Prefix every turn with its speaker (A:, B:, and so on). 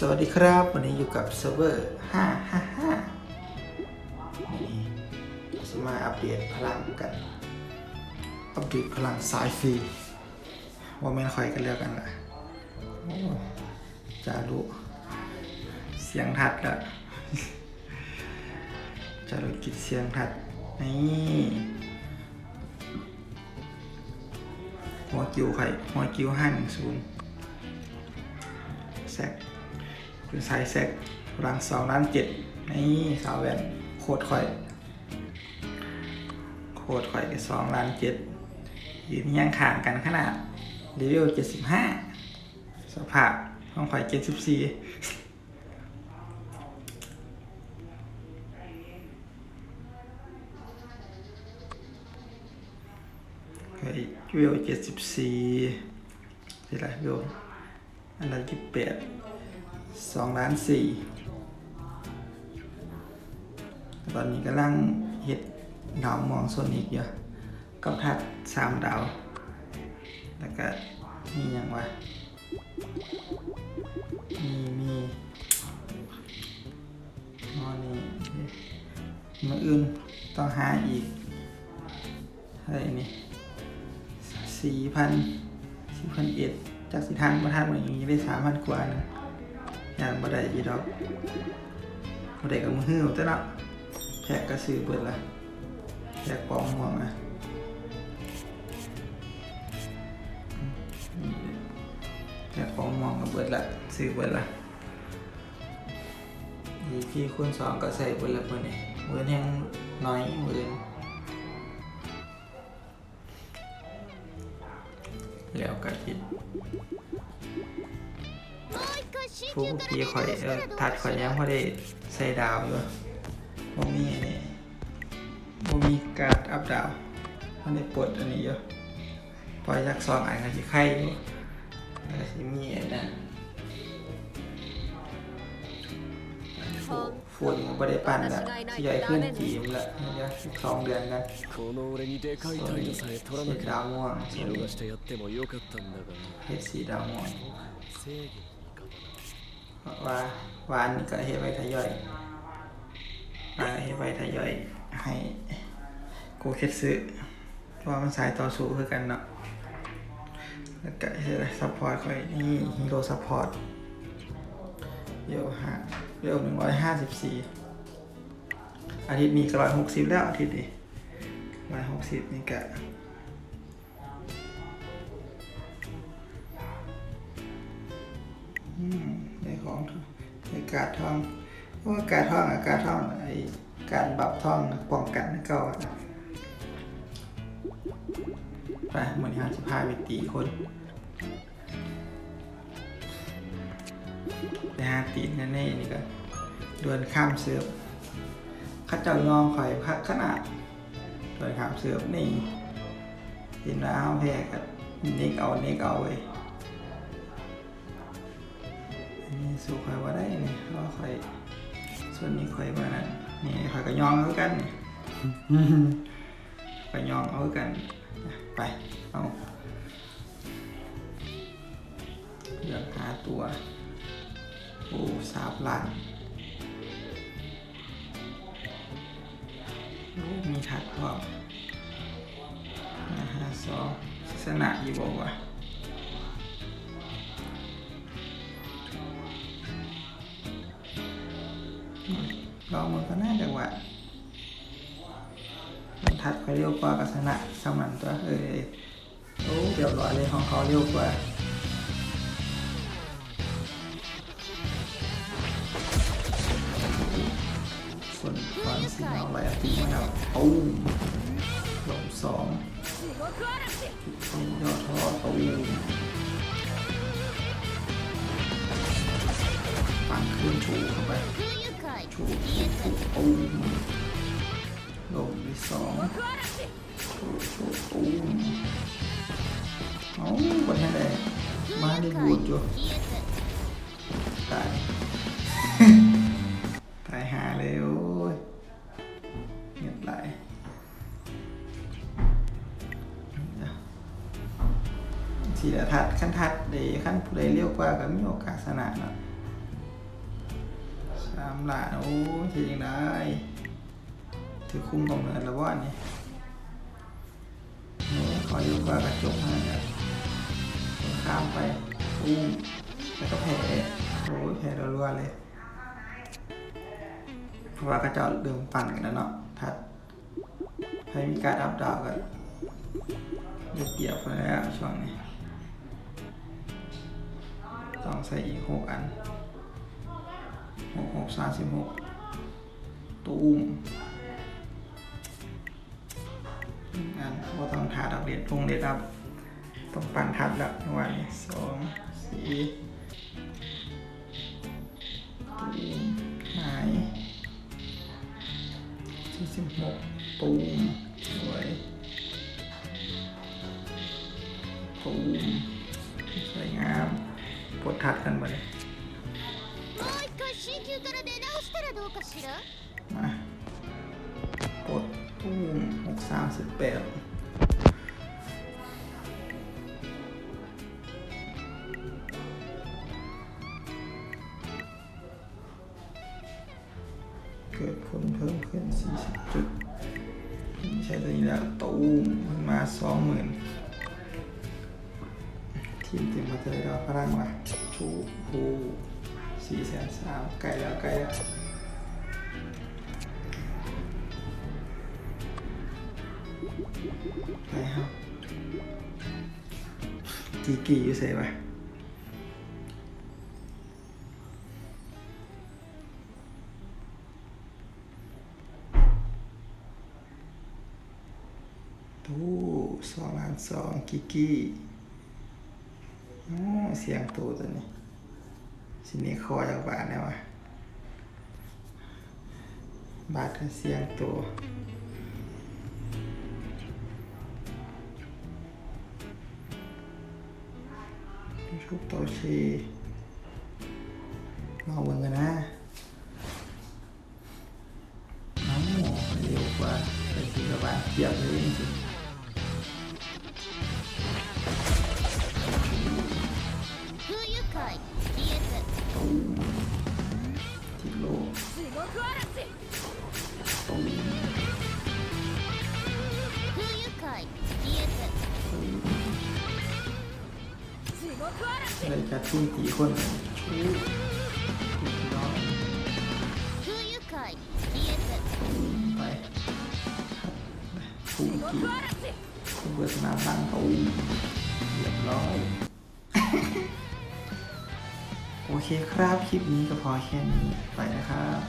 A: สวัสดีครับ วันนี้อยู่กับเซิร์ฟเวอร์555นี่จะมาอัปเดตพลังกัน อัปเดตพลังสายฟรีว่าไม่ค่อยกันเรียกกันละจะรู้เสียงทัดล้วจะรู้กิดเสียงทัด นี่หัวกิวไข่หัวกิวห้าหนึ่งศูนย์แซก คุณสายแซกรังสองล้านเจ็ดนี่สาวแวนโคตรข่อย โคตรข่อยสองล้านเจ็ดยืนย่างขางกันขนาดเลเวลเจ็ดสิบห้าสภาพห้องข่อยเจ็ดสิบสี่เฮ้ยเลเวลเจ็ดสิบสี่เท่าไหร่เลเวลอันดับที่แปด สองล้านสี่ตอนนี้กำลังเฮ็ดดาวมองโซนิกอยู่กับทัดสามดาว แล้วก็มีอย่างวะมีมีนอนี่มืออื่นต้องหาอีกอะไรนี่สี่พันสี่พันเอ็ดจากสิทันมาทันมาอย่างนี้ได้สามพันกว่านะอย่าง บ่ได้อีดอกบ่ได้กับมือหื้อแต่เนาะแพ็กก็ซื้อเบิดละแพ็กปองห่วงอะแค่ของมองกับเบิดละซื้อเบิดละดีพี่คูณสองก็ใส่เบิดละเมื่อนี่เมื่อยังน้อยมือแล้วก็คิด ผู้พี่ข่อยเออทัดข่อยยังพอได้ใส่ดาวอยู่บ่มีอันนี้บ่มีการดอัพดาวมันได้ปลดอันนี้อยู่พอยักซองอ่านกันสิไข่อยู่ แล้วสิมีไอ้นั่นฝุ่นไม่ได้ปั่นละใหญ่ขึ้นจีมละเดี๋ยวสิบสองเดือนกัน
B: この俺にでかい態度さえ取らなければ
A: ดาวม่วงส่วน
B: 見
A: นี้
B: 逃してやってもよかったんだが
A: เฮ็ดสีดาวม่วง
B: 正義の味方だ
A: ว่าวานก็เฮ็ดไว้ทยอยวานเฮ็ดไว้ทยอยให้กเคสซึเพราะว่ามันสายต่อสู้คือกันเนาะแล้วก็เฮ็ดซัพพอร์ตค่อยนี่ฮีโร่ซัพพอร์ตเดี๋ยวห้าเดี๋ยวหนึ่งร้อยห้าสิบสี่อาทิตย์นี้ก็ร้อยหกสิบแล้วอาทิตย์นี้ร้อยหกสิบนี่ก็ การดทองเพราะว่าการดทองอะการดทองไอการบับทองป้องกันก็นะไปเหมือนห้าสิบห้าไปตีคนไปหาตีนแน่ๆนี่ก็ดวลข้ามเสือบข้าเจ้ายองข่อยพักขนาดดวลข้ามเสือบนี่เห็นแล้วแพ้กับเน็กเอาเน็กเอาเว้ย สู้คอยว่าได้นี่เพราะคอยส่วนนี้คอยว่านั้นนี่คอยก็ยองเอากันนี่ไปยองเอากัน ไป เอาเลือกหาตัวโอ้สาบล้านโอ้มีทัดพร้อมห้าห้าสองศาสนะอยู่บอกว่า ลองมันก็น่าจะว่ามันทัดเขาเร็วกว่ากัสนะสมันตัวเอ้ยโอ้เดี๋ยวรอเลยของเขาเร็วกว่าส่วนฟันสีเอาไรตีมันเอาตูมลงสองตียอดทอดตูมปังขึ้นชูเข้าไป ถูกถูกตูมลงไปสองถูกถูกตูมเอาวันนี้ได้มาได้บูดอยู่ตาย ตายหาเลยโอ้ยเงียบไหลทีละทัดขั้นทัดเดี๋ยวขั้นผู้ใดเร็วกว่าก็มีโอกาสชนะเนาะ หลานโอ้ยจะยังไงถือคุ้มกำเนิดแล้วว่านี่นี่ขอยกว่ากระจกให้นะข้ามไปอุ้มแล้วก็แผลโอ้ยแผลรัวๆเลยเพราะว่ากระจอกเดิมปั่นกันแล้วเนาะทัดให้มีการอัพดาวกันได้เปรียบไปแล้วช่วงนี้ต้องใส่อีกหกอัน หกหกสามสิบหกตู้มงอันว่าต้องถาดับเด็ดลงเด็ดดับต้องปั่นทัดแล้วในวันนี้สองสี่ตู้มหายสี่สิบหกตูมสวยตูมสวยงามปวดทัดกันหมดเลย มาปลดตู้มหกสามสิบแปดเกิดผลเพิ่มขึ้น 40 จุด ใช่ตัวนี้แล้วตูมมันมา 20,000 ทีมเต็มมาจะได้รับพลังว่ะชูฮูสี่แสนสามใกล้แล้วใกลแล้ว กีกี่อยู่เสยไปตู้สองล้านสองกิกกี้โอ้เสียงตัวตัวนี้สินี้คอจากบาทเนี่ยวะบาทเสียงตัว ชุบโตชีมาเบิ่งกันนะน้องเร็วกว่าไปสีกระบาดเกียบเลยจริง เลยจะทุ่มตีคนไปซุ่มกี่เบอร์สนาตั้งตู้เรียบร้อยโอเคครับ คลิปนี้ก็พอแค่นี้ไปนะครับ